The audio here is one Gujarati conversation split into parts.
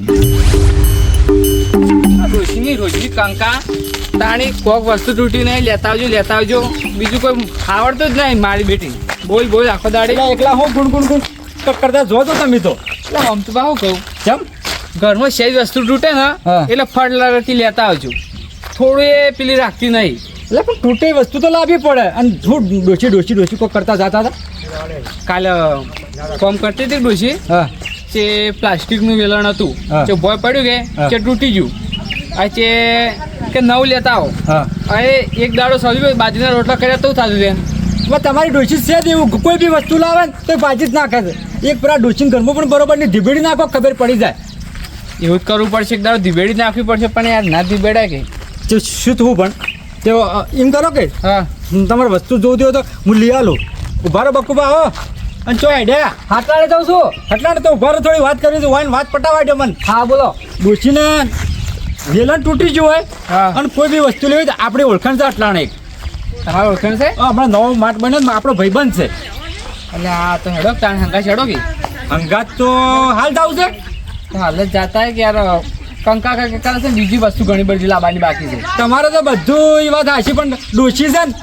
આ રોશની કંકા તાણી કોક વસ્તુ તૂટી નહીં લેતા આવજો લેતા આવજો બીજું કોઈ આવડતું જ નહીં મારી બેટી. બોલ બોલ આખો દાડી. એકલા હું ગુણ ગુણ ગુણ કરતા જો તો તમે તો. એટલે આમ તો બહુ કહું. જમ ઘરમાં સહેજ વસ્તુ તૂટે ને. એટલે ફળ લગતી લેતા આવજો. થોડું એ પેલી રાખતી નહીં. એટલે પણ તૂટે વસ્તુ તો લાવવી પડે. અને શું ડોસી ડોસી ડોસી કોક કરતા જતા હતા? કાલે કોમ કરતી હતી ડોસી હા. તે પ્લાસ્ટિકનું વેલણ હતું જે ભોય પડ્યું કે હા. તૂટી ગયું. આ તે કે નવ લેતા આવો. હા. અરે એક દાડો સજ્યું બાજરીના રોટલા કર્યા તો થતું છે તમારી ડોસી છે જ એવું કોઈ બી વસ્તુ લાવે ને તો ભાજી જ નાખે છે. એક પેલા ડોસીને ઘરમાં પણ બરોબરની ધીબેડી નાખો ખબર પડી જાય. એવું જ કરવું પડશે એક દાડો ધીબેડી નાખવી પડશે પણ યાર ના ધીબેડાય કે તો શું થવું પણ? તો એમ કરો કે હા. તમારે વસ્તુ જોતી હોય તો હું લઈ આલું. ઉભારો બકુબા હો. અને ચો આઈડિયા હાટલાડે જાઉં છું. હાટલાડે તો ઊભા થોડી વાત કરી છે. વાઈન વાત પટાવા દે મને. હા બોલો. ડોસીને વેલણ તૂટી ગયું હોય હા. અને કોઈ બી વસ્તુ લેવી હોય તો આપણે ઓળખાણ છે અટલાણે એક. તમારું ઓળખાણ છે? હમણાં નવો માટ બન્યો ને આપણો ભાઈબંધ છે. એટલે આ તો હેડો તાણ હંગાત હેડો કે? હંગાત તો હાલ જાવ છે. હાલ જ જાતા હે કે યાર કંકા કંકા છે બીજી વસ્તુ ઘણી બધી લાવવાની બાકી છે. તમારે તો બધું એ વાત હાશી પણ ડોશી છે ને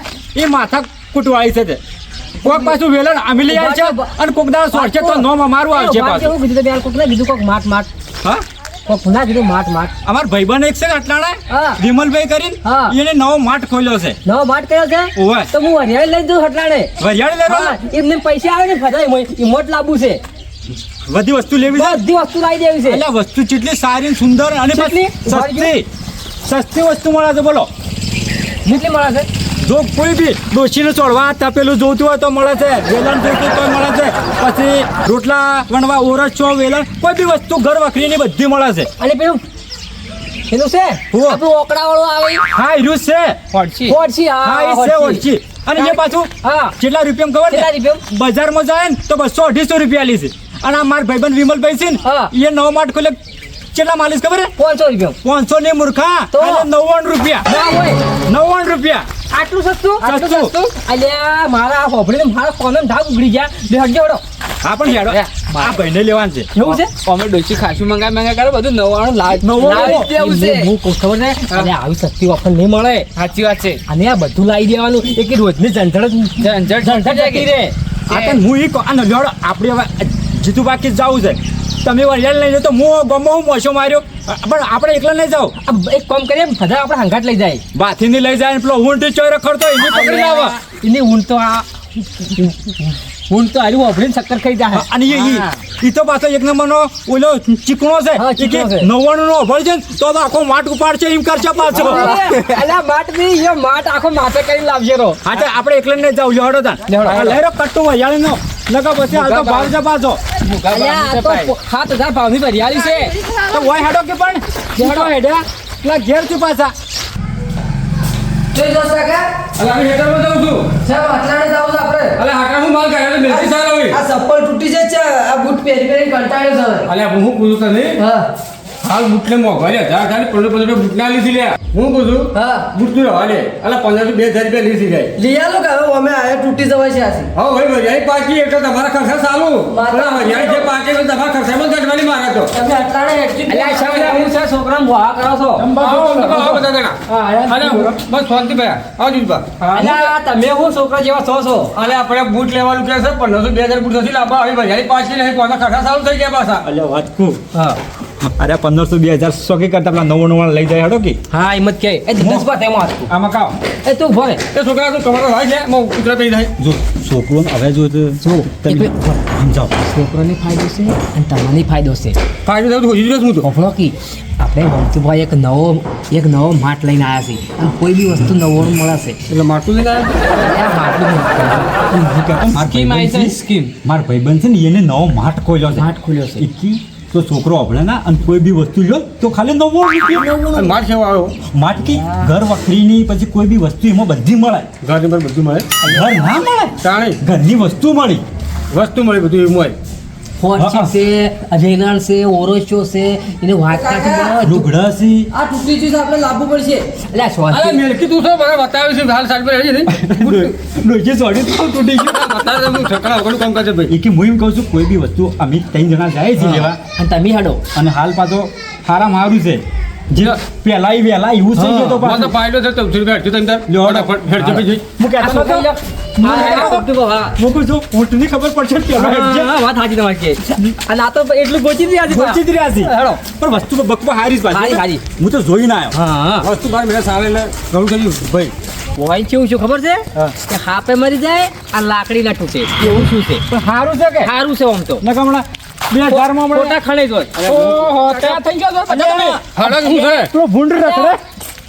એ માથા કૂટવાળી છે તે. કોક પાછું વેલણ આમી લઈ આવી છે અને કોક દાડો સોરશે તો નોમ અમારું આવશે પાછું. એવું કીધું યાર કોક ને બીજું કોક માટ માટ હા? કોક ના કીધું માટ માટ અમાર ભાઈબંધ એક છે અટલાણા વિમલભાઈ કરીને એને નવો માટ ખોલ્યો છે. નવો માટ કર્યો છે? ઓય તો હું હરિયાળી લઈ દઉં અટલાણે હરિયાળી લેવા હા એમને પૈસા આવે ને ફસાય ઇમોટ લાવવું છે. બધી વસ્તુ લેવી છે? બધી વસ્તુ લાવી દેવી છે. એટલે વસ્તુ કેટલી સારી સુંદર અને? સસ્તી. સસ્તી વસ્તુ મળે છે બોલો. કેટલી મળે છે. જો કોઈ બી ડોશીને ચોડવા તપેલું જોતું હોય તો મળે છે. વેલણ જોતું તો મળે છે. પછી રોટલા વણવા ઓરસ છો વેલણ કોઈ બી વસ્તુ ઘર વખરીની બધી મળે છે. અને પેલું પેલું છે. આપણું ઓકડા વાળું આવે હા હીરું છે. પડશે હોડછી, હા એ છે હોડછી. અને એ પાછું હા. કેટલા રૂપિયા ખબર કેટલા રૂપિયા બજારમાં જાય ને તો બસો અઢીસો રૂપિયા લી છે. અને આ મારા ભાઈબંધ વિમલભાઈ છે ને એ નવ માટ ખોલે કેટલા માલીશ ખબર પાંચસો રૂપિયા પાંચસો ને મૂર્ખા? નવ્વાણું રૂપિયા. ના નવ્વાણું રૂપિયા. આટલું સસ્તું? આટલું સસ્તું? અલ્યા મારા હોભળીને મારા કોને ધાક ઉગડી ગયા. બે હટજો હડો હા પણ હેડો. આ ભાઈને લેવાનું છે. એવું છે? અમે ડોસી ખાસું મંગા મંગા કરે બધું નવાણું લાજ નવ્વાણું? લાવી દેવું છે. હું કહું ખબર ને અને આવી સસ્તી ઓફર નહીં મળે. સાચી વાત છે. અને આ બધું લાવી દેવાનું. એક રોજની ઝંઝડ ઝંઝડ ઝંઝડ જતી રહે. આ તો હું એ કહું, આ હળો, આપણે હવે જીતુ બાકી જવું છે. તમે વરિયાળ લઈને તો હું ગમો હું મોશો માર્યો. પણ આપણે એકલા નહીં જાવ એક કામ કરીએ બધા આપણે હંગાટ લઈ જાય. બાથી ની લઈ જાય પેલો ઊંટ ચોય રખડતો એની પકડી લાવો. એની ઊંટ તો આ ઊંટ તો હારું હોભળીને ચક્કર ખાઈ જાય અને એ ઈ-. તો પાછો એક નંબરનો ઓલો ચીકણો છે. કે. નવ્વાણું નો અભળ છે તો આખો માટ ઉપાડશે એમ કરશે પાછો. અલા માટ બી યો માટ આખો માથે કરી લાવજે રો. હા તો આપણે એકલા ને જાવ જોડો તા. લઈ રો કટ્ટુ વરિયાળી નો લગા પછી આ તો ભાવ છે પાછો. અલ્યા તો સાત હજાર ભાવની ભરિયાળી છે. તો હોય હેડો કે પણ? હેડો હેડ્યા પેલા ઘેરથી પાછા. જોઈ જો સકા અલા હું હેઠળમાં જાઉં છું. સાહેબ અથડાણે જાવ છો આપણે. અલા હાકા હું માલ કાઢ્યો મેલતી સારા હોય આ ચપ્પલ તૂટી છે આ બૂટ પહેરી પહેરી કંટાળ્યો છે. અલ્યા હું પૂછું તને હા. હાલ બુટલે મોંઘા લે જા ખાલી પંદર પંદર રૂપિયા બુટના લીધી લે. હું પૂછું હા. બુટ તું રવા અલા પંદર બે હજાર રૂપિયા લીધી જાય લઈ આલો કે હવે અમે આયા તૂટી જવાય છે આથી. હા ભાઈ વરિયાળી પાકી એટલે તમારા ખર્ચા ચાલુ. મારા- જે પાકે તો તમારા ખર્ચામાં કાઢવાની મારા તો. તમે અટાણે અલ્યા હું છે છોકરાને ભોળા કરો છો? આવો બધા જણા. હા બસ શાંતિ ભાઈ. આવો જીતભા અલ્યા તમે હું છોકરા જેવા છો છો? અલે આપણે બૂટ લેવાનું કે છે પંદરસો બે હજાર બૂટ નથી લાવવા. હવે ભાઈ પાછી નહીં કોના ખર્ચા ચાલુ થઈ ગયા પાછા. અલ્યા વાત કુ હા. અરે પંદરસો બે હજાર સો કે કરતા પેલા નવો નવો લઈ જાય હડો કે. હા એમ જ કે. એ દસ બાર તેમાં હતું. આમાં કાવ એ તું ભરે એ છોકરા તો તમારો ભાઈ છે મો ઉતરા પી જાય. જો છોકરો હવે જો તો જો તમે સમજાવ છોકરાને ફાયદો છે અને તમને ફાયદો છે. ફાયદો થાય તો હોજી છું હું તો. ઓફળો કી આપણે વંતુભાઈ એક નવો એક નવો માટ લઈને આવ્યા છે અને કોઈ બી વસ્તુ નવો મળશે. એટલે માટલું લઈને આવ્યા માટલું સ્કીમ મારા ભાઈબંધ છે ને એને નવો માટ ખોલ્યો છે. માટ ખોલ્યો છે. તો છોકરો અભળે ના અને કોઈ બી વસ્તુ લ્યો તો ખાલી નવો માર આવ્યો. માટકી ઘર વખરીની પછી કોઈ બી વસ્તુ એમાં બધી મળે. ઘર નંબર બધું મળે. ઘર ના મળે? ઘરની વસ્તુ મળી. વસ્તુ મળી બધું એવું મળે. ફોર્ચ્યુન છે રેનણ છે ઓરોચો છે એને વાટકાથી લુગડા સી આ તૂટી ગયું આપણે લાવવું પડશે. એટલે આ અરે મેલકી તું તો મને બતાવ્યું છે? હાલ સાઈડ પર રહી છે ડોશી સોડી તો તૂટી ગયું. બતાવે હું છકડા વગરનું કામ કરશે ભાઈ. કે હું એમ કહું છું કોઈ બી વસ્તુ અમે ત્રણ જણા જાય છે લેવા. અને તમે હાડો. અને હાલ પાછો સારા મારું છે. જે પેલા એવું થઈ ગયો તો છે ફટાફટ જઈ. હું કહેતો નતો? આ શબ્દો હા. હું કહું છું ઊંટની ખબર પડશે પેલો હેડ હા, વાત સાચી તમારી કે. અને આ તો એટલું ગોચી રહ્યા છે રહ્યા છે. પણ વસ્તુ બકવા હારી જ હારી, હારી. હું તો જોઈને આવ્યો. હા વસ્તુ બાર એટલે ઘણું કર્યું. ભાઈ હોય કેવું શું ખબર છે? કે હાપે મરી જાય આ લાકડી ના તૂટે એવું શું છે? પણ સારું છે કે? સારું છે આમ તો. નકર હમણાં બે હજારમાં હમણાં ખોટા ખણે ઓહો, ત્યાં થઈ ગયો તમે. હાડા શું છે? પેલો ભૂંડ રખડે.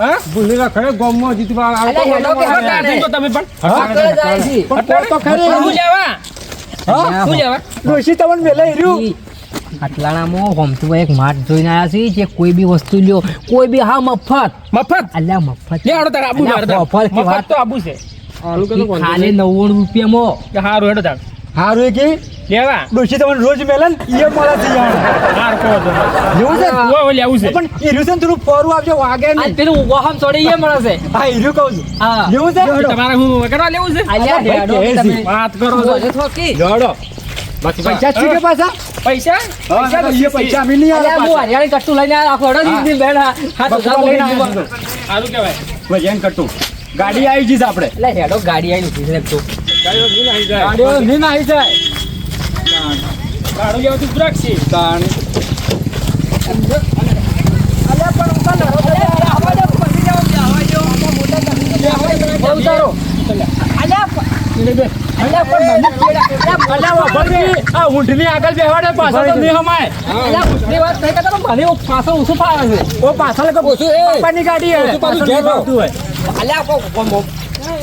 હા? ભૂલી ખરે ગોમમાં જીતવા અલ્યા, હેડો કે હેડો તારે. તો તમે પણ? આગળ જાય છે પણ તો ખરી. શું લેવા? હા? શું લેવા? ડોશી તમને વેલાઈ રહ્યું. આટલાણામાં હોમતું એક માટ જોઈને આવ્યા છે જે કોઈ બી વસ્તુ લ્યો કોઈ બી હા મફત. મફત? અલ્યા મફત. લે તારે આબુ. મફત કે વાત તો આબુ છે. ખાલી નવ્વાણું રૂપિયામાં. કે હારું હેડો તાર. હારું કે? લેવા ડોશી તમને રોજ મેલે ને એ મળે છે યાર. હાર કહો તો. એવું છે? ને? ઓય, ઓય, લેવું છે. પણ ઈ છે થોડું ફોરું આપજો વાગે આ પેલું વાહન ચડે એ મળે છે. હા ઈ કહું છું. હા. એવું છે? તમારે હું કરવા લેવું છે? અલ્યા ભાઈ, હેડો કહે છે. તમે. વાત કરો છો. બોલો છો કે? બાકી પૈસા છે કે પાછા? પૈસા? પૈસા તો એ પૈસા અમે નહીં આલે હું હરિયાળી કટ્ટું લઈને આખો અડો દિવસની હા, તો બકુલા લઈને બોલો. આવ્યા. છે તો. સારું કહેવાય વજન કટું ગાડી આવી જઈશ આપણે. એટલે હેડો ગાડી આવી નથી લેતો. ગાડીઓ નહીં નાહી જાય. ગાડીઓ નહીં નાહી જાય ગાડું લેવાથી ઉતરાક છે તાણ. પાછળ પાછળ. ગાડી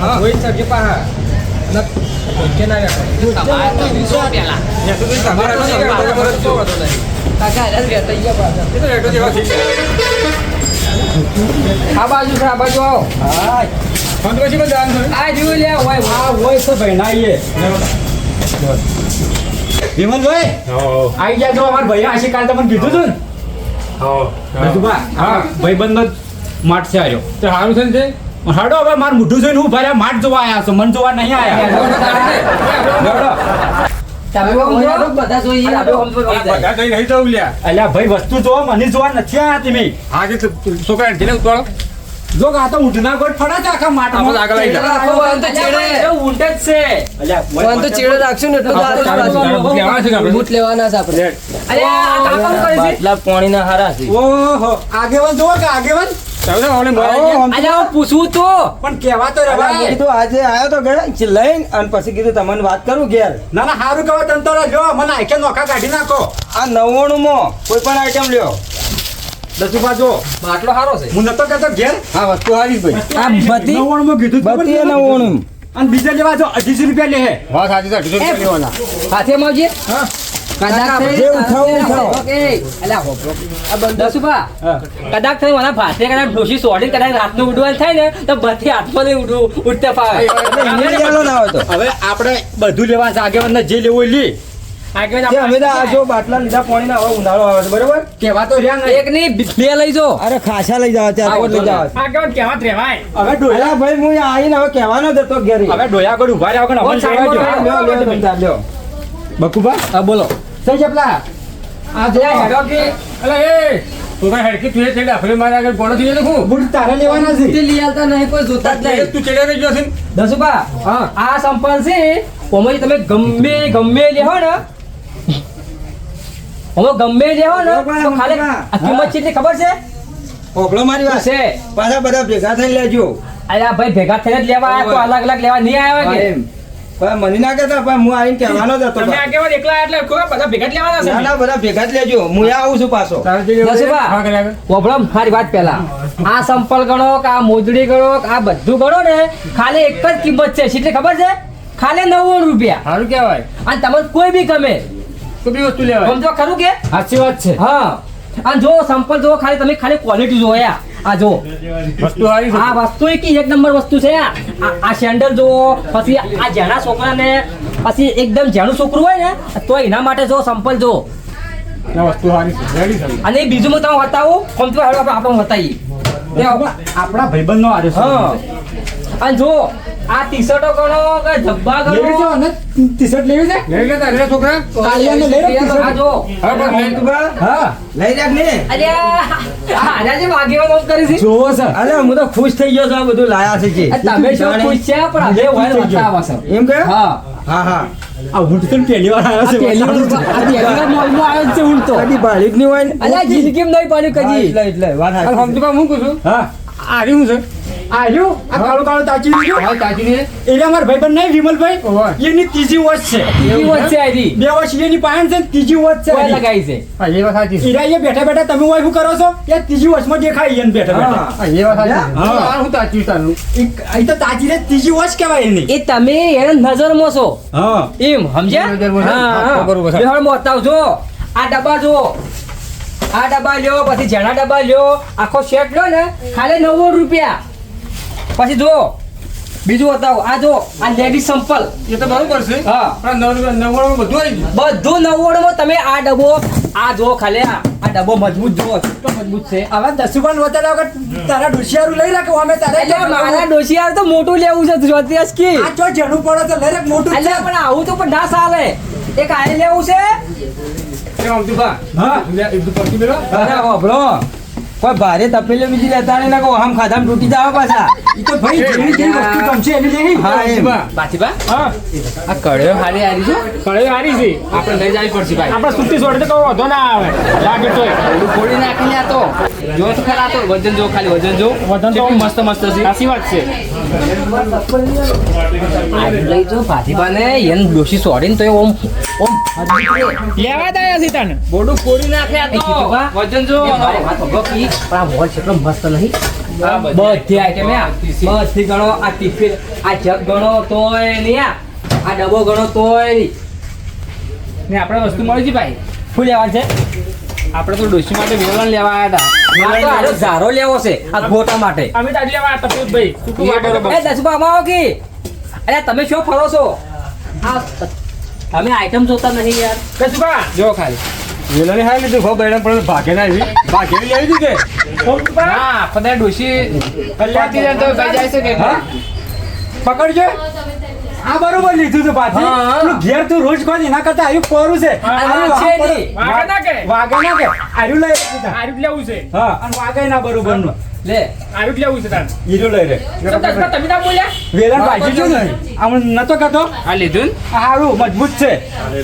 હા, ઉપર. આવ્યો માર. ઊભા આ. હા. બાજુ છે, આ બાજુ આવો. ફોન પછી છે. આ જોઈ લે, હોય. આ હોય તો ભાઈ ના આઈએ. વિમલભાઈ આઈ ગયા જો અમાર ભાઈ આશી કાલ તમને કીધું હતું ને હા. ભાઈબંધનો જ માટ છે આર્યો તો સારું છે ને? હાડો હવે માર મુઠ્ઠું જોઈને હું ભર્યા માટ જોવા આવ્યા છો મન જોવા નહીં આયા હાડો. તમે કોણ છો? બધા જોઈએ આ બે હમતો આ બધા જઈને નહીં જવું લ્યા. અલ્યા ભાઈ વસ્તુ જોવા મને જોવા નથી આયા તમે હા કે છોકરા ઉતારો. જો આ તો ઊંટના ગોળ ફળા છે આખા માટમાં. આપણે આગળ આવી જા. તો ચેડે ઊંટ જ છે. અલ્યા, તો ચેડે રાખશું ને એટલું તો આપણે સારું તારા બુટ લેવાના છે આપણે? બૂટ લેવાના છે આપણે અલ્યા, આ કાકાનું કરે છે. બાટલા પાણીના હારા છે ઓહો આગેવાન જોવો કે આગેવાન હું પૂછવું તો. પણ કેવા તો કીધું આજે આવ્યો તો ઘરે લઈને અને પછી કીધું તમને વાત કરું ઘેર. ના ના હારું કહેવા તને તો લ્યો મને આખે નોખા કાઢી નાખો. આ નવ્વાણું માં કોઈ પણ આઈટમ લ્યો. દસુભા જો બાટલો સારો છે. હું નતો કહેતો ઘેર. હા વસ્તુ હારી ભાઈ. આ બધી નવ્વાણુંમાં કીધું બધી નવ્વાણું. અને બીજા લેવા જો અઢીસો રૂપિયા લે હે. વાત સાચી અઢીસો રૂપિયા લેવાના. હાથે માવજે. કદાચ થઈ- ઉઠાવો, ઉઠાવો. ઓકે. અલ્યા, હોભળો. આ બંધ દસુભા, કદાચ થઈ મને ભાતે કદાચ ડોશી સોડી કદાચ રાતનું ઉડવાનું થાય ને તો બધી હાથમાં નહીં ઉડવું ઉડતા ફાવે. હવે આપણે બધું લેવા છે જે લેવું હોય લે. અમે તો બાટલા લીધા પાણીના હવે ઉનાળો આવે છે બરોબર? તો રહ્યા નહીં. એક બે લઈ જો. અરે ખાસા લઈ જાવ લઈ જાવ આગળ કહેવત રહેવાય. હવે ડોયા ભાઈ હું આવીને હવે કહેવાનો જ હતો ઘેર. હવે ડોયા આગળ ઊભા રહ્યા વગર કોણ અમને સાઈડમાં જવા દ્યો. લ્યો, લ્યો લ્યો તમે તાર લ્યો. બકુભા? હા બોલો. સહી ચપલા આ જો હેડો કે અલે એ, છોકરા હેડકી તું ચડે, આપણે મારે આગળ પોણો થઈ જતો બુટ તારે લેવાના છે. તે લઈ આવતા નહીં કોઈ જોતા જ નહીં. તું ચડે રહી ગયો છે ને? હા. આ સંપલ છે ઓમાં તમે ગમે ગમે લેહો ને. ઓમાં ગમે લેહો ને તો ખાલી આ કિંમત કેટલી ખબર છે? ઓગળો મારી વાત. છે. પાછા બધા ભેગા થઈ લેજો. અરે ભાઈ ભેગા થઈને જ લેવા આવ્યા તો અલગ અલગ લેવા નહીં આવ્યા કે? પણ મને ના કહેતા પણ હું આવીને કહેવાનો જ હતો તમે આગેવાન એકલા એટલે કોઈ બધા ભેગા જ લેવાના છે ના ના? બધા ભેગા જ લેજો. હું આવું છું પાછો. નસીબા વભળો મારી વાત પહેલા. આ સંપલ ગણો આ મોજડી ગણો આ બધું ગણો ને ખાલી એક જ કિંમત છે. એટલે ખબર છે? ખાલી નવ્વાણું રૂપિયા. સારું કહેવાય. અને તમને કોઈ બી ગમે. કોઈ બી વસ્તુ લેવાય. સમજો ખરું કે? સાચી વાત છે. હા. અને જો સંપલ જો ખાલી તમે ખાલી ક્વોલિટી જોયા આ જો. વસ્તુ આવી આ વસ્તુ એક એક નંબર વસ્તુ છે. આ આ સેન્ડલ જુઓ પછી આ જેણા છોકરાને પછી એકદમ જેણું છોકરું હોય ને તો એના માટે જો સંપલ જો વસ્તુ અને બીજું હું તમને બતાવું કોમ તો આપણે આપણે બતાવીએ. આપણા ભાઈબંધ નો આરે અને જો આ ટી શર્ટો ગણો કે જબ્બા લેવી છે અને ટી શર્ટ લેવી છે? લઈ લેતા રે છોકરા. કાળિયાને લઈ લો ટી-શર્ટ. જો. હા પણ લઈ તું. હા. લઈ જા ને અરે આજા જે વાગીઓ નોંધ કરી છે. જોવો સર. અરે હું તો ખુશ થઈ ગયો છું આ બધું લાયા છે કે. તમે શું ખુશ છે? પણ હવે હોય વાતાવરણ એમ કે? હા. હા હા. આ ઊંટ તો પહેલી વાર આવ્યો આ છે. પહેલી વાર તો. કદી જ નહીં હોય અલ્યા જિંદગીમાં નહીં પડ્યું કદી. એટલે એટલે વાત સાચી. સમજુબા હું કહું છું? હા. આ રહ્યું છે? આ રહ્યું આ કાળું કાળું તાચી રહ્યું હા તાજી ને એટલે અમારા ભાઈબંધ નહીં વિમલભાઈ? એની ત્રીજી વર્ષ છે. ત્રીજી વર્ષ છે? આવી બે વર્ષ એની પાયણ છે ત્રીજી વર્ષ છે લગાવી છે? હા એ વાત સાચી છે. ઈરા એ બેઠા બેઠા તમે હોય શું કરો છો? એ ત્રીજી વર્ષમાં દેખાય એને બેઠા બેઠા. હા એ વાત સાચી છે. હા. હું તાજી તારું. અહીં તો તાજી રે ત્રીજી વર્ષ કહેવાય એની. એ તમે એને નજરમાં છો. હા. એમ સમજ્યા? હા. બરોબર છે. બેહાડમાં બતાવજો આ ડબ્બા જુઓ. આ ડબ્બા લ્યો પછી જણા ડબ્બા લ્યો. આખો સેટ લ્યો ને ખાલી નવ્વદ રૂપિયા. પછી જુઓ. બીજું બતાવો. આ જો આ લેડી સંપલ એ તો બરોબર છે. હા. નવ્વાણું બધું આવી ગયું. બધું નવ્વાણુંમાં તમે આ ડબ્બો આ જો ખાલી આ. આ ડબ્બો મજબૂત જુઓ કેટલો મજબૂત છે. હવે દસ રૂપિયા વધારે વગર તારા ડોશિયારું લઈ રાખો અમે તારે મારા ડોશિયાર તો મોટું લેવું છે જ્યોતિષ કી. આ જો જણું પડે તો લઈ રાખ મોટું એટલે પણ આવું તો પણ ના ચાલે. એક આ લેવું છે એ સમજુબા હા લે, એ બધું પડતું બેરો. અરે હોભળો કોઈ ભારે તપેલે બીજી લેતા નહીં નાખો આમ ખાધામ તૂટી જાવ પાછા. ઈ તો ભાઈ જેની જેની વસ્તુ ગમશે એની લેવી હા એમ. સમજુબા. હા. આ કળ્યો હારી હારી છે? કળ્યો હારી છે. આપણે લઈ જવી પડશે ભાઈ. આપણે સુતી છોડે તો કોઈ વાંધો ના આવે. લાગે તો ફોડી નાખી લે તો. જો તો ખરા તો. વજન જો ખાલી વજન જો. વજન તો મસ્ત મસ્ત છે. સાચી વાત છે. આ લઈ જો ભાતીબાને એન ડોશી સોડીને તો ઓમ ઓમ લેવા દાયા સીતાને બોડું ફોડી નાખે આ તો. વજન જો. મારી વાત સાંભળો કી, પણ આ વોચ એટલો મસ્ત નહીં. બધી. આઈટમ બધી ગણો આ ટિફિન આ જગ ગણો તોય નહીં આ આ ડબ્બો ગણો તોય ને આપણે વસ્તુ મળી છે ભાઈ? શું લેવા છે? આપણે તો ડોસી માટે વેલણ લેવા આવ્યા મારે તો આનો ઝારો લેવો છે આ ગોટા માટે. અમે તો લેવા આવ્યા ભાઈ. શું એ એ દસબા આવો કે. અરે તમે શું ફરો છો? આ તમે આઈટમ જોતા નહીં યાર. કશું જો ખાલી. વેલાને હાલ લીધું ભાવ બેડા પણ ભાગે ના આવી. ભાગે લઈ આવી કે હા પતા ડોશી કલ્યાણથી જાય તો ભાઈ જાય છે કે હા? પકડજો. આ બરોબર લીધું તું પાછી. હા, હા. પેલું ઘેર તું રોજ ખોજ એના કરતા આયુ કોરું છે. હા, છે નહીં. વાગે ના કે? વાગે ના કે? આયુ લઈ જ લેવું છે. હા અને વાગે ના બરોબરનું લે આયુ લેવું છે તાર. હીરો લઈ રે. તમે ના બોલ્યા? વેલણ ભાજી જો ને? આમ નતો કહેતો. આ લીધું આ હારું મજબૂત છે.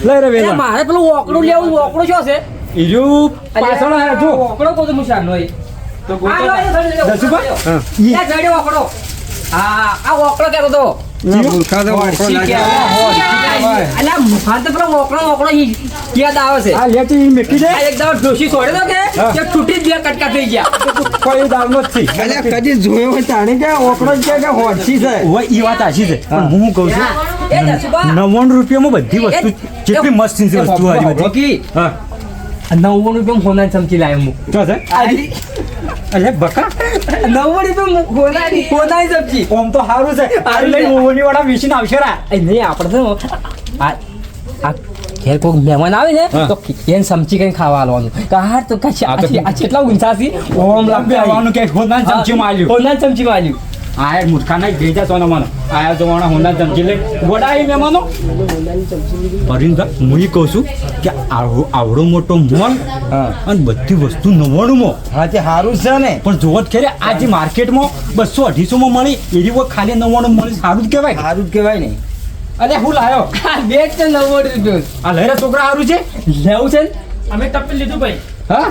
લઈ રે વેલણ. મારે પેલું ઓકડું લેવું ઓકડું શું છે હીરો પાછળ હે જો ઓકડો કોઈ મુશાન હોય. તો ગોતો દસુબા. ઈ. એ ઘડી ઓકડો. હા આ ઓકડો કેતો તો મૂર્ખા તો વાપરો શી લાગે. કહેવાય? અલા, મુખાર તો પેલો ઓકડો ઓકડો યાદ આવે છે આ લેતી ઈ મેકી દે આ એકદમ ડોશી છોડે તો કે કે તૂટી જ બે કટકા થઈ ગયા કોઈ દાવનો જ થી અલ્યા કદી જોયો હોય તાણે કે ઓકળો જ કે હોડસી છે ઓય ઈ વાત આછી છે પણ હું કહું છું નવ્વાણું રૂપિયામાં બધી વસ્તુ જેટલી મસ્ત છે વસ્તુ આવી બધી હા નવ્વાણું રૂપિયા હોનાની ચમચી લાવ્યો હું અરે બકા નવ્વાણું રૂપિયા હોનાની હોનાની ચમચી ઓમ તો સારું છે. આ લઈ ઓવની વાળા વેચીને આવશે રા. એ નહીં આપણે તો આ આ ઘેર કોઈ મહેમાન આવે ને તો એને સમચી કરીને ખાવા આલવાનું. કાર તો કાંઈ આ તો- કેટલા ઊંચાથી ઓમ લાગે આવવાનું કે હોના ચમચી માલ્યું હોના ચમચી માલ્યું આ યાર મૂર્ખા નહીં ગઈ જા સોના મને. આયા જોવાના હોના ચમચી લે વડાઈ મે મહેમાનો. પરિંદર હું કહું છું કે આવડો આવડો મોટો મોલ અને બધી વસ્તુ નવ્વાણુંમાં હા તે સારું છે ને. પણ જોવો જ ખરે આ જે માર્કેટમાં બસો અઢીસોમાં મળી એવી વખત ખાલી નવાણું મળી સારું જ કહેવાય સારું જ કહેવાય ને. અરે હું લાયો? આ જ છે નવ્વાણું આ લઈ રે છોકરા સારું છે? લેવું છે ને? અમે તપેલ લીધું ભાઈ. હા?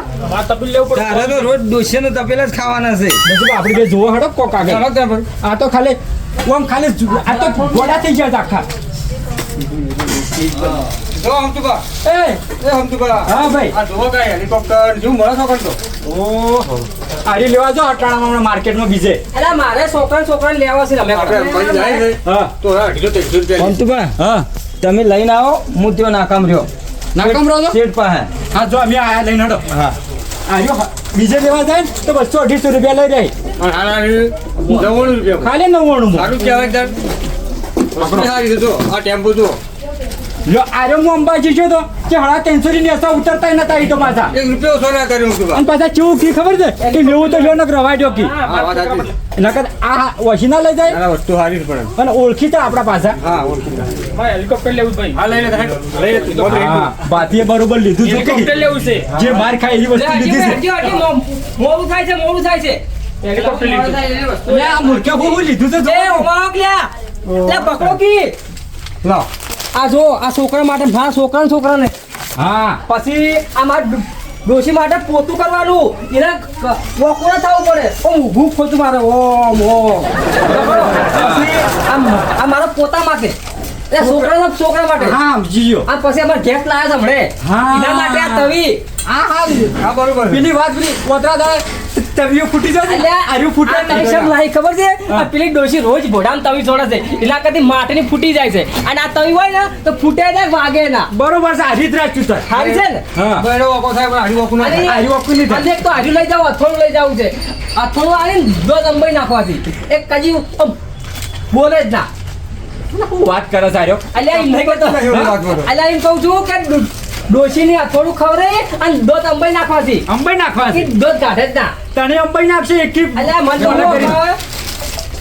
તપેલ લેવું પડે. તારે તો રોજ ડોસીને તપેલા જ ખાવાના છે. નજીબ બે જોવો હડો કોક આગળ. ચાલો ત્યાં પર. આ તો ખાલી ઓમ ખાલી આ તો ગોડા થઈ ગયા આખા. જો હમતુભા એ! એ હમતુભા હા ભાઈ. આ જુઓ કાંઈ હેલિકોપ્ટર જેવું મળે છો કંટો ઓહો. આરી લેવા જો અટાણામાં માર્કેટમાં બીજે. અલા મારે છોકરા છોકરા લેવા છે રમે આપણે જાય છે. હા. તો અઢીસો ત્રણસો રૂપિયા હમતુભા હા તમે લઈને આવો હું ત્યાં નાકામ રહ્યો. નાકામ રહો છો? શેઠ પાસે. હા જો અમે આયા લઈને હડો હા. આયો બીજે લેવા જાય ને તો બસો અઢીસો રૂપિયા લઈ જાય. પણ આના નવ્વાણું રૂપિયા. ખાલી નવ્વાણું માં સારું કહેવાય તાર. વસ્તુ સારી જો આ ટેમ્પો જો. લો આર્યો હું અંબાજી છું તો કે હળા ત્રણસો ની નેસા ઉતરતા નતા ઈ તો પાછા. એક રૂપિયો ઓછો ના કર્યો અને પાછા ચેવું કી ખબર છે? કે લેવું તો લ્યો નક રવાય દો કી હા વાત સાચી છે. નકર આ વસીના લઈ જાય? વસ્તુ હારી છે પણ અને ઓળખી તા આપડા પાછા. હા ઓળખી મારે હેલિકોપ્ટર લેવું ભાઈ. હા લઈ લે લઈ લે હા ભાતીએ બરોબર લીધું છે હેલિકોપ્ટર લેવું છે. જે માર ખાય એવી વસ્તુ લીધી હજી મોડું થાય છે મોડું થાય છે. હેલિકોપ્ટર લીધું. છે લે આ મૂર્ખ્યા બહુ બહુ લીધું છે એ લે પકડો કી. લાવ આ જો આ છોકરા માટે મારા છોકરા ને છોકરા ને હા. પછી આ મારા ડોશી માટે પોતું કરવાનું. એને વકોડા થવું પડે. ઓમ ઊભું ખોતું મારે. ઓમ ઓમ. આ મારા પોતા માટે. એ છોકરા માટે. હા જીયો આ પછી અમારે ગેસ લાયા હમણે. એના માટે આ તવી. હા હા હા બરોબર. પેલી વાત પેલી કોતરા દાળ તવીઓ ફૂટી જાય ને આર્યું ફૂટે તવી શેમ લાઈ ખબર છે? આ પેલી ડોશી રોજ ભોડામ તવી છોડે છે. કરતી માટીની ફૂટી જાય છે. અને આ તવી હોય ને તો ફૂટે ને વાગે ના. બરોબર છે હરી જ રાખ્યું છે. છે ને? વખો થાય પણ હારી ના અને એક તો હરી લઈ જાવ અથોડું લઈ જવું છે. અથોડું આવીને દો દંબાઈ નાખવાથી. એક કજી બોલે જ ના. વાત કરે સારો અલ્યા એમ નહીં કહેતો એવી વાત કરો. અલ્યા એમ કહું છું કે ડોશીની અથોડું ખવરે અને દોત અંબાઈ નાખવાથી. અંબાઈ નાખવાથી? દોત કાઢે જ ના. તને અંબાઈ નાખશે? એક અલ્યા મન તો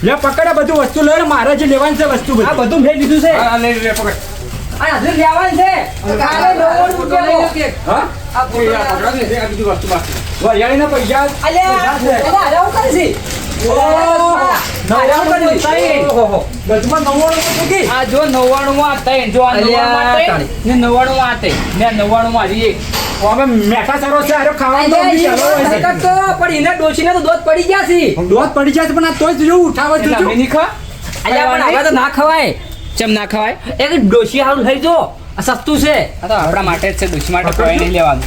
લે પકડે બધું વસ્તુ લે મારે જે લેવાનું છે વસ્તુ આ બધું મેં લીધું છે. હા, હા, લઈ લે, પકડ. આ હજુ લેવાનું છે. કાલે નવ્વાણું રૂપિયાનો. હા? વરિયાળીના પૈસા નવ્વાણું માં ત્રણ જો નવ્વાણું માં ત્રણ નવ્વાણું માં એક. અમે મેઠા સારો છે આર્યો ખાવાનો તો બી ચાલો પણ એને તો દોધ પડી ગયા છે. દોત પડી ગયા છે પણ આ તોય જ ઉઠાવે છે જો. નહીં ખા? અલ્યા પણ હવે તો ના ખવાય. ચમ ના ખવાય? એક ડોશી સારું થઈ જો. આ સસ્તું છે. આ તો આપણા માટે જ છે દુશ્મન માટે કોઈ નહીં લેવાનું.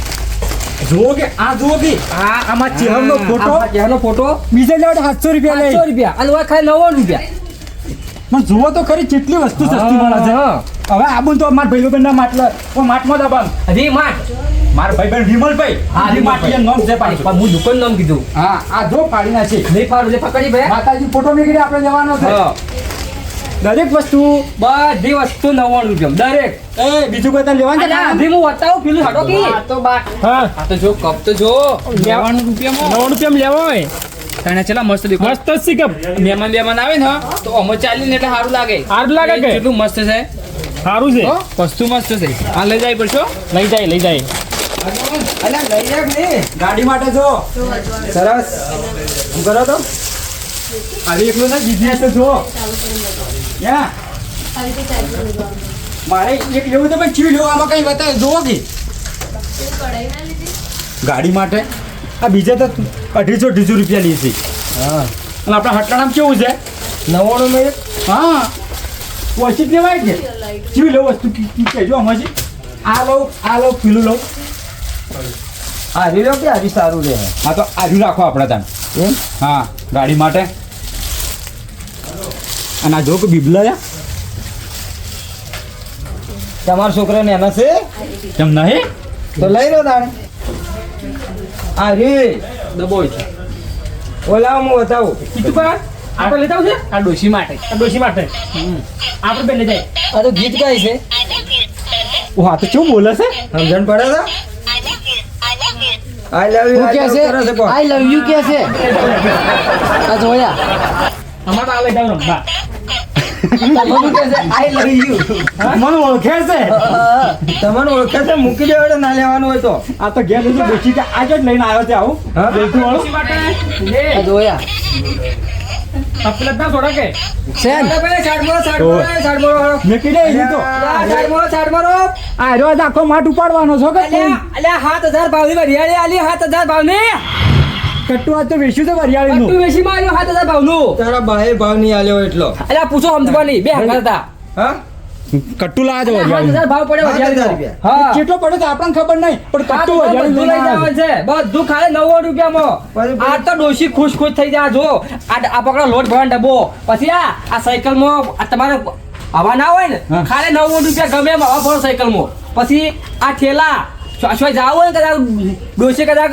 જુઓ કે આ જુઓ કે આ આમાં ચેહરનો ફોટો જેનો ફોટો. બીજે લેવા સાતસો રૂપિયા લે રૂપિયા. અને ઓય ખાલી નવ્વાણું રૂપિયા. પણ જુઓ તો ખરી કેટલી વસ્તુ સસ્તી મળે છે. હવે આબુ તો મારા ભાઈ ના માટલા ઓ માટમાં દબાણ હજી માટ મારા ભાઈ બેન વિમલભાઈ. હા, વિમલભાઈ. નામ છે પાછું. પણ હું દુકાન નામ કીધું. હા આ જો પાડી નાખી નહીં પાડું એટલે પકડી ભાઈ. માતાજી ફોટો નીકળી આપણે લેવાનો છે. દરેક વસ્તુ બધી વસ્તુ નવ્વાણું રૂપિયા દરેક. એ બીજું કોઈ તને લેવાનું છે? હજી હું બતાવું પેલું હાડો કે? આ તો બા. હા. આ તો જો કપ તો જો. નવ્વાણું રૂપિયામાં. નવ્વાણું રૂપિયામાં લેવા હોય. તને ચલા મસ્ત દેખો. મસ્ત કપ. મહેમાન મહેમાન આવે ને તો અમે ચાલી ને એટલે સારું લાગે. સારું લાગે કે? કેટલું મસ્ત છે. સારું છે. વસ્તુ મસ્ત છે. આ લઈ જાય પડશો લઈ જાય લઈ જાય. અલ્યા, લઈ? ગાડી માટે જો. સરસ. હું કરો તો? આવી એકલું ના બિઝનેસ તો જો. મારે એક લેવું તો ભાઈ ચીવી લેવું આમાં કઈ બતાવે? જોવો કે. ગાડી માટે? આ બીજે તો અઢીસો અઢીસો રૂપિયા લે છે. હા. અને આપણા હટલાણામાં કેવું છે? નવ્વાણું મિનિટ હા. ઓછી જ લેવાય છે ચીવી લેવું વસ્તુ કહેજો આમાં આ લઉં આ લઉં પીલું લઉં. હારી લો કે હારી સારું રહે? હા તો આજુ રાખો આપણે તાન એમ? હા ગાડી માટે. અને આ જો કે બીબલા તમારા છોકરાને એના છે તેમ નહીં? તો લઈ લો તાણે. રે. દબોય છે. ઓલા હું બતાવું. કીધું કા આપણે લેતા આવશે? આ ડોશી માટે. આ ડોશી માટે. આપણે બે જાય. આ તો ગીત ગાય છે. ઓ હા તો શું બોલે છે? સમજણ પડે છે? આઈ લવ યુ હું કે છે? આઈ લવ યુ કે છે. આ જોયા. અમારે આ લઈ જાવ રમવા છે આઈ લવ યુ મને ઓળખે છે? તમને ઓળખે છે? મૂકી દેવો એટલે ના લેવાનું હોય તો. આ તો ઘેર લીધું બેસી કે આજે જ લઈને આવ્યો છે આવું. હા? વાળું. ડોશી માટે લે આ જોયા આપણે થોડા કે સેન સાઈડ મારો સાઈડ મારો સાઈડ મારો મેં કીધે એ તો. સાઈડ મારો સાઈડ મારો આ રોજ આખો માટ ઉપાડવાનો છો કે અલ્યા અલ્યા સાત હજાર ભાવની વરિયાળી આલી સાત હજાર ભાવની. કટ્ટુ આ તો વેચ્યું છે વરિયાળી તું નું વેચી માં આવ્યો સાત ભાવનું તારા બાએ ભાવ નહીં આલ્યો એટલો. અલ્યા પૂછો સમજવાની બે હાથ હતા. હા? કટ્ટુ છે વરિયાળી ભાવ પડ્યો વરિયાળી રૂપિયા. હા. કેટલો પડે તો આપણને ખબર નહીં પણ કટ્ટુ વરિયાળી લઈ જવાનું છે. બધું ખાલે 90 રૂપિયામાં. આ તો ડોશી ખુશ ખુશ થઈ જાય જો. આ આ પકડો લોટ ભરવાનો ડબ્બો. પછી આ આ સાયકલમાં આ તમારે હવા ના હોય ને ખાલે ખાલી નવ્વાણું રૂપિયા ગમે એમ હવા ભરો સાયકલમાં. પછી આ ઠેલા શું જાવ હોય કદાચ ડોસે કદાચ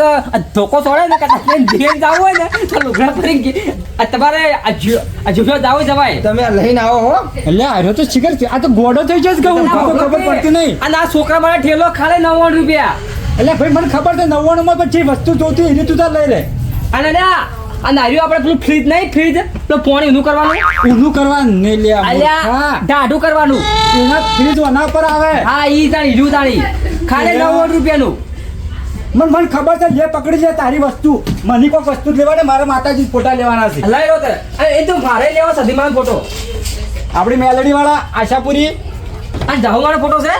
ધોકો છોડે ને કદાચ ઘેર જાવ હોય ને તો લુગડા ફરી ગઈ- આ તમારે આ જુ- આ જવાય. તમે લઈને આવો હો. એટલે આર્યો તો શિખર છે. આ તો ગોડો થઈ જશે કે હું ખબર પડતી નહીં. અને આ છોકરા મારા ઠેલો ખાલે નવ્વાણું રૂપિયા. એટલે ભાઈ મને ખબર છે નવ્વાણું માં પછી વસ્તુ જોતી એની તું તાર લઈ લે. અને લ્યા આ નાર્યું આપણે પેલું ફ્રીજ નહીં ફ્રીજ પેલું પાણી ઊંધું કરવાનું. ઊંધું કરવાનું નહીં લે અલ્યા ઢાઢું કરવાનું. એના ફ્રીજ ઓના પર આવે. હા ઈ તાણી હીરું તાણી ખાલી નવ્વદ રૂપિયાનું. મને મને ખબર છે જે પકડી છે તારી વસ્તુ. મને કોઈ વસ્તુ લેવા ને મારા માતાજી ફોટા લેવાના છે. લઈ લો તે એ તો મારે લેવા સધીમાનો ફોટો. આપણી મેલડી વાળા આશાપુરી. આ જાહુમાનો ફોટો છે?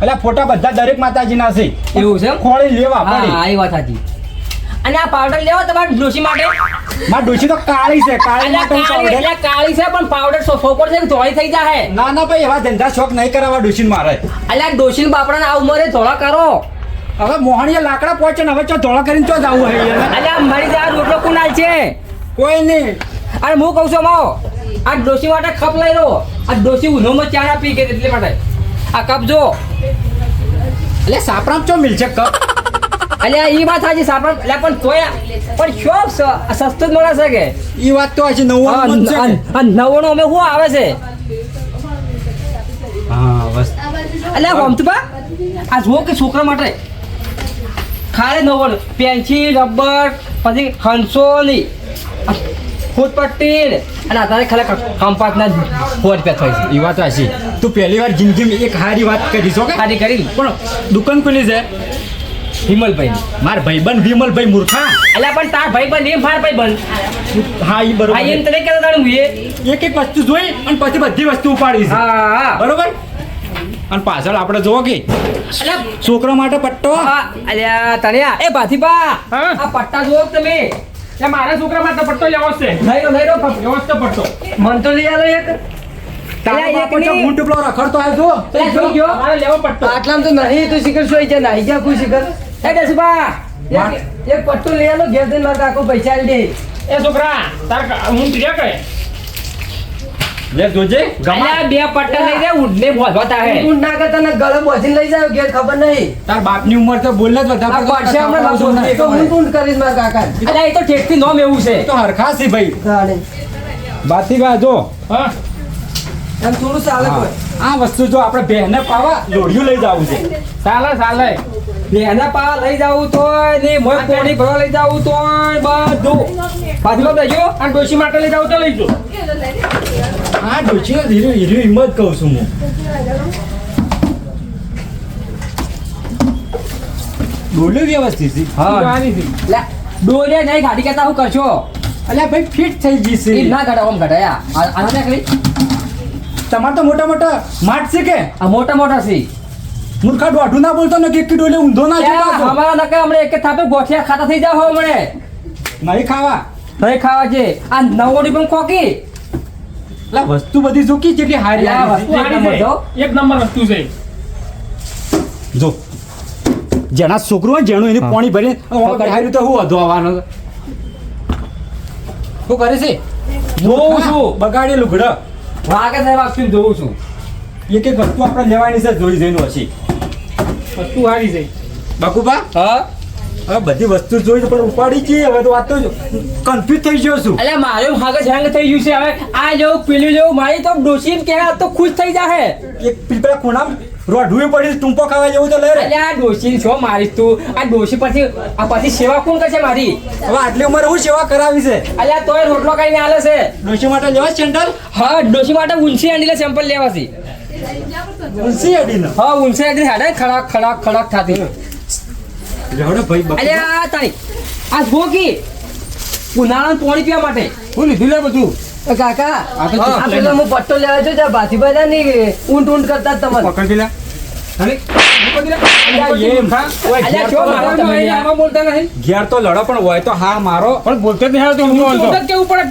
એટલે ફોટા બધા દરેક માતાજીના છે. એવું છે? ખોળી લેવા હા એ વાત સાચી. અને આ પાવડર લેવો તમારે ડોશી માટે? માર ડોશી તો કાળી છે કાળી માટે કાળી એટલે કાળી છે પણ પાવડર સોપર છે ધોળી થઈ જાય ના ના ભાઈ એવા ધંધા શોખ નહીં કરાવવા ડોશી મારે. એટલે ડોશી બાપડાને આ ઉંમરે ધોળા કરો. હવે મોહણીએ લાકડા પહોંચે ને હવે ચો ધોળા કરીને ચો જવું હે એટલે મારી જાય રોટલો કુનાલ છે. કોઈ નહીં. અરે હું કહું છું માવો આ ડોશી માટે કપ લઈ લો. આ ડોશી ઉધોમાં ચા પી ગઈ એટલે માટે. આ કપ જો. એટલે સાપરામ ચો મિલશે કપ? અલ્યા ઈ વાત સાચી સાપડ એટલે પણ તોય પણ શોપ સસ્તું જ મળે છે કે? ઈ વાત તો હજી નવ્વાણું છે કે? આ નવ્વાણું અમે શું આવે છે? હા બસ. અલ્યા ગમતું આ જુઓ કે છોકરા માટે. ખાલી નવ્વાણું પેન્સિલ રબર પછી હંસોની ફૂટપટ્ટી અને અત્યારે ખાલી કંપાસના ફોર રૂપિયા થાય છે. એ વાત હશે તું પહેલી વાર જિંદગીમાં એક સારી વાત કરી છો કે? ખાલી કરી પણ દુકાન ખુલી છે? હિમલભાઈ માર ભાઈબંધ વિમલભાઈ મૂર્ખા. અલ્યા પણ તાર ભાઈ બંધ એમ માર ભાઈ બંધ હા એ બરોબર આ એમ તને કહેતા તારું હું એક એક વસ્તુ જોઈ અને પછી બધી વસ્તુ ઉપાડી હા હા. બરોબર? અને પાછળ આપણે જોવો કે અલ્યા છોકરા માટે પટ્ટો. અલ્યા તણ્યા. એ ભાથીપા આ પટ્ટા જોવો કે તમે. એ મારા છોકરા માટે પટ્ટો લેવો છે. લઈ લો લઈ લો. વ્યવસ્થિત પટ્ટો. મન તો લઈ આલો એક. આટલા એક તો નહીં. તો નહીં તું શિખર સોઈ જા નાહી જા કોઈ શિખર. એ દસબા એક એક પટ્ટું લઈ આલો ઘેર જઈને મારા કાકો પૈસા દે. એ છોકરા તાર હું પ્રિયા કહે લે જોજે ગમા. બે પટ્ટા લઈ દે ઉડને ભોધવાતા હે ઊંટ ના કરતા ને ગળે બોધીને લઈ જાવ ઘેર ખબર નહીં. તાર બાપની ઉંમર તો બોલ જ આ વધારે પડશે. તો ઊંટ કરીશ મારા કાકા અલ્યા એ તો નોમ એવું છે. તો હરખા છે ભાઈ. જાણે. બાતી બા જો. હા. એમ થોડું ચાલે આ વસ્તુ જો આપણે બહેને પાવા લોઢિયું લઈ જવું છે. ચાલે ચાલે. બેના પા લઈ જાવું તો ને મોય કોડી ભરવા લઈ જાવું તો બધું. બાજુમાં દેજો અને ડોશી માટે લઈ જાવ તો લઈ જો. આ ડોચી ધીરે ધીરે હિંમત કહું છું હું. ડોલ્યું વ્યવસ્થિત હા. ડોલે નહીં ગાડી કહેતા હું કરશો? અલ્યા ભાઈ ફિટ થઈ ગઈ છે. ના ગાડા ઓમ ઘટાયા આ આના કરી તમારે તો મોટા મોટા માટ છે કે? આ મોટા મોટા છે. મૂર્ખા દોઢું ના બોલતો ને કે ડોલે ઊંધો ના ત્યાં અમારા નકા હમણે એક થાપે ગોઠિયા ખાતા થઈ જાવ હમણે. નહીં ખાવા. નહીં ખાવા છે આ નવોડી પણ ખોકી. લા વસ્તુ બધી જોકી જેટલી હારી આ વસ્તુ એક નંબર છો. એક નંબર વસ્તુ છે. જો. જેના છોકરો હોય જેનું એને પાણી ભરી હવે હાર્યું તો હું વધુ આવવાનો શું કરે છે? જોઉં છું. બગાડે લુગડ. વાગે સાહેબ આખી જોઉં છું. એક એક વસ્તુ આપણે લેવાની છે જોઈ જઈને હશે વસ્તુ સારી છે. બકુબા? હા? હવે બધી વસ્તુ જોઈ પણ ઉપાડી છે. હવે તો વાત તો કન્ફ્યુઝ થઈ ગયો છું. એટલે મારું મગજ હેંગ થઈ ગયું છે. હવે આ જેવું પેલું જેવું મારી તો ડોસી કે તો ખુશ થઈ જાહે. એક પીપળા ખૂણા રોઢુએ પડી ટૂંપો ખાવા જેવું તો લઈ રે. આ ડોસી છો મારી તું. આ ડોસી પછી આ પછી સેવા કોણ કરશે મારી? હવે આટલી ઉંમરે હું સેવા કરાવી છે? અલ્યા તોય રોટલો કરીને આલે છે. ડોસી માટે લેવા સેન્ટર હા ડોસી માટે ઊંચી અંડીલે સેમ્પલ લેવા છે ઉલસી અડીને હા ઊંચી અંડી હાડે ખડાક ખડાક ખડાક થાતી. રેવડો ભાઈ બકરી અલ્યા આ તારી આ ભોકી ઉનાળાનું પાણી પીવા માટે. હું લીધું લે બધું. કાકા આ તો આ પેલો હું પટ્ટો લેવા જો જા ભાતીભાઈ બધા ની ઊંટ ઊંટ કરતા તમારે. પકડી લે. ઘેર તો લડો તમે તમે યાર. આમાં બોલતા નહીં. ઘેર તો લડો પણ હોય તો હા મારો. પણ બોલતો કેવું પડે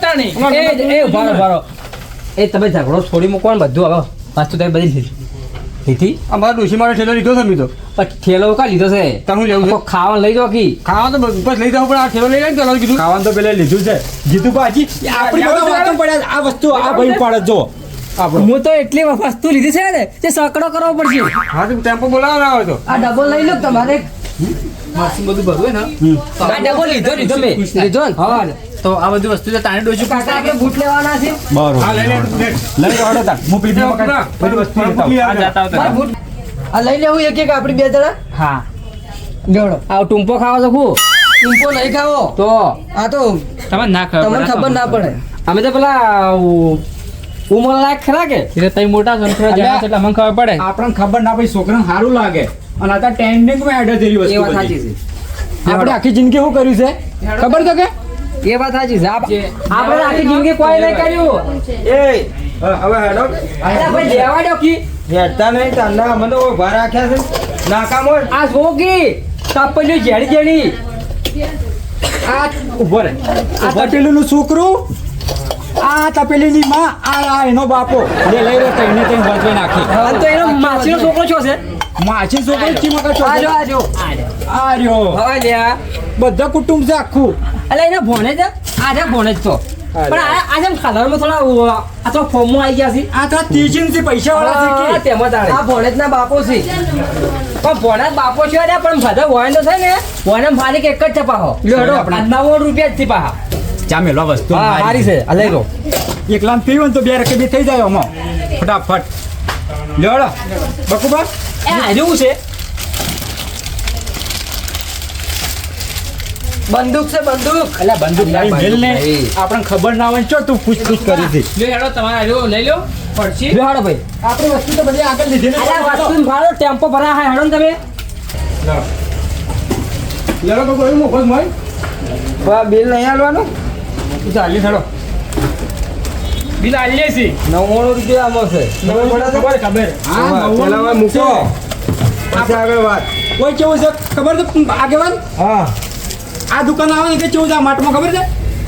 એ તમે ઝઘડો છોડી મૂકવાનું ને બધું હવે. વસ્તુ તમે બધી લીધી? લીધી અમારા ડોશી મારો ઠેલો લીધો છે મીધો પણ ઠેલો કા લીધો છે? તમે લેવું છે? ખાવા લઈ જાવ કી? ખાવા તો બસ લઈ જાવ પણ આ ઠેલો લઈ જાય કીધું. ખાવાનું તો પેલા લીધું છે. જીતું પાછી આપણી બધા વાતો પડ્યા આ વસ્તુ આ ભાઈ પાડે જો. હું તો એટલી વસ્તુ લીધી છે ને તે સકડો કરવો પડશે. હા તો ટેમ્પો બોલાવો ના હોય તો. આ ડબલ લઈ લો તમારે. મરસું બધું ભરવું ને આ ડબલ લીધો લીધો મેં. લીધો હા તો આ બધી વસ્તુ તો તાણે ડોશી કાકા આપણે બૂટ લેવાના છે? બરોબર. હા લઈ લે લઈ જાઓ તાર. હું પીપી મકાન બધી વસ્તુ આ જાતા આવતા. બૂટ આ લઈ લેવું એક એક આપડી બે જણા? હા. જોડો આ ટૂંપો ખાવા શકું ટુંપો નહીં ખાવો? તો. આ તો તમને ના ખબર તમને ખબર ના પડે. અમે તો પેલા ઉમર લાયક ખરા કે? એટલે તઈ મોટા છો એટલે અમને ખબર પડે. આપણને ખબર ના પડી છોકરાને સારું લાગે. અને આ ટ્રેન્ડિંગમાં એડ વાત સાચી છે. આપણે આખી જિંદગી શું કર્યું છે? ખબર છે કે? એ વાત સાચી છે. આપણે આખી જિંદગી કોઈ નહીં કર્યું. એ હવે હેડો. અરે ભાઈ દો કી હેડતા નહીં તારના અમે તો ઊભા રાખ્યા છે. નાકામ હોય. આ જો કી તપલ્યું જેડી જેડી. આ ઊભો રહે. આ તપેલીનું છોકરું? આ તપેલીની માં આ આ એનો બાપો. લે લઈ રહ્યો તઈને તઈને વળગી નાખી. અને તો એનો માસીનો છોકરો છો છે? માછી છોકરો ચીમકા આ જો આજો આ જો. આ રહ્યો. હવે લ્યા. બધા કુટુંબ છે આખું. એટલે એને ભોણે જ આજે ભોણે જ તો. પણ આ- આજે ખાધામાં થોડા આ તો ફોર્મમાં આવી ગયા છે. આ તો ટીચિંગથી પૈસા વાળા છે કે? તેમાં તારે આ ભણેજના બાપો છે. પણ ભોણેજ જ બાપો છે અરે પણ બધા વોઈન તો છે ને વોઈન માલિક એક જ છે પાહો લ્યો હેડો. આપણે. નવ્વાણું રૂપિયા જ થી પાહા ચામે લો વસ્તુ સારી છે. અલે લો. એકલા પીવું ને તો બે રકે બી થઈ જાય આમાં. ફટાફટ. લેડો બકુબા. એ હાર્યું છે. બંદૂક છે બંદૂક. અલ્યા બંદૂક લાવી મેલ ને આપણને ખબર ના હોય ચો તું પૂછ પૂછ કરી દે. લે હેડો તમારે આવ્યો લઈ લો પડશી. લે હેડો ભાઈ. આપણી વસ્તુ તો બધી આગળ લીધી ને અલ્યા વસ્તુ ભાડો ટેમ્પો ભરા હા હેડો ને તમે. લેડો તો કોઈ મફત હોય બા બિલ નહીં આલવાનું? ચાલી હેડો. બિલ આલીએ છીએ નવ્વાણું રૂપિયા આમાં છે. ખબર. હા, પેલા મૂકો. પછી આગળ વાત. કોઈ કેવું છે? ખબર છે? આગેવાન? હા. આ દુકાન આવે ને કે કેવું છે આ માટમાં ખબર છે?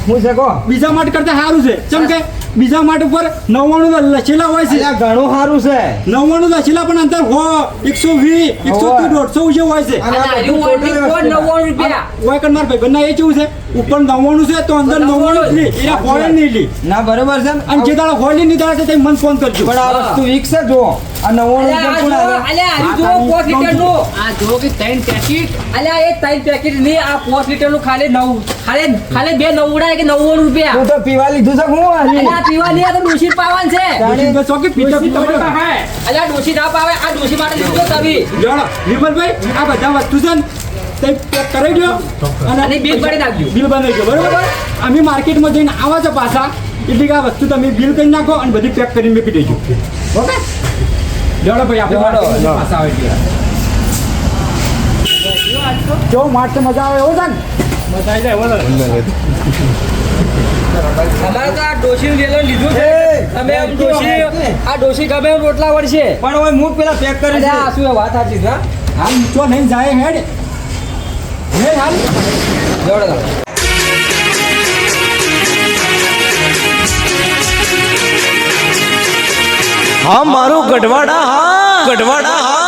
હું છે કહો બીજા માટ કરતા સારું છે. ચમ કે બીજા માટ ઉપર નવ્વાણું લચેલા હોય છે. ઘણું સારું છે. નવ્વાણું લચેલા પણ અંદર હો એકસો વીસ એકસો હોવે. દોઢસો જે હોય છે. હોય કણ મારા ભાઈ બંને એ કેવું છે. ઉપર નવ્વાણું છે તો અંદર નવ્વાણું જ. લી એના હોય નહીં લી. ના બરોબર છે અને જે દાડા હોય નહીં દાડા તે મને ફોન કરજો. પણ આ વસ્તુ વીક છે જો ખાલી બે નવડા કે નવ્વાણું રૂપિયા? તું તો પીવા લીધું છે હું આ પીવા નહીં આ તો ડોશી પાવન છે. અલ્યા ડોશી ના પાવે આ ડોશી માટે લીધો તવી વિમલભાઈ આ બધા વસ્તુ છે ને તે પેક કરાવી દો અને બિલ પાડી નાખજો. બિલ બનાવી દો બરોબર? અમે માર્કેટમાં જઈને આવા છો પાછા એટલે આ વસ્તુ તમે બિલ કરી નાખો અને બધી પેક કરીને મૂકી દેજો. ઓકે? જોડો ભાઈ આપણે પાછા આવે એટલે જો માર્ચ મજા આવે એવો છે ને? મજા આવી જાય એવો અમારે તો આ ડોશી વેલો લીધું છે. ડોશી એ, એ. આ ડોસી ગમે એમ રોટલા વળશે. પણ હવે હું પેલા પેક કરી દે. આ શું એ વાત સાચી છે આમ હાલ નહીં જાય હેડ. હે હાલ. જોડો. હા મારું ગઢવાડા હા ગઢવાડા હા.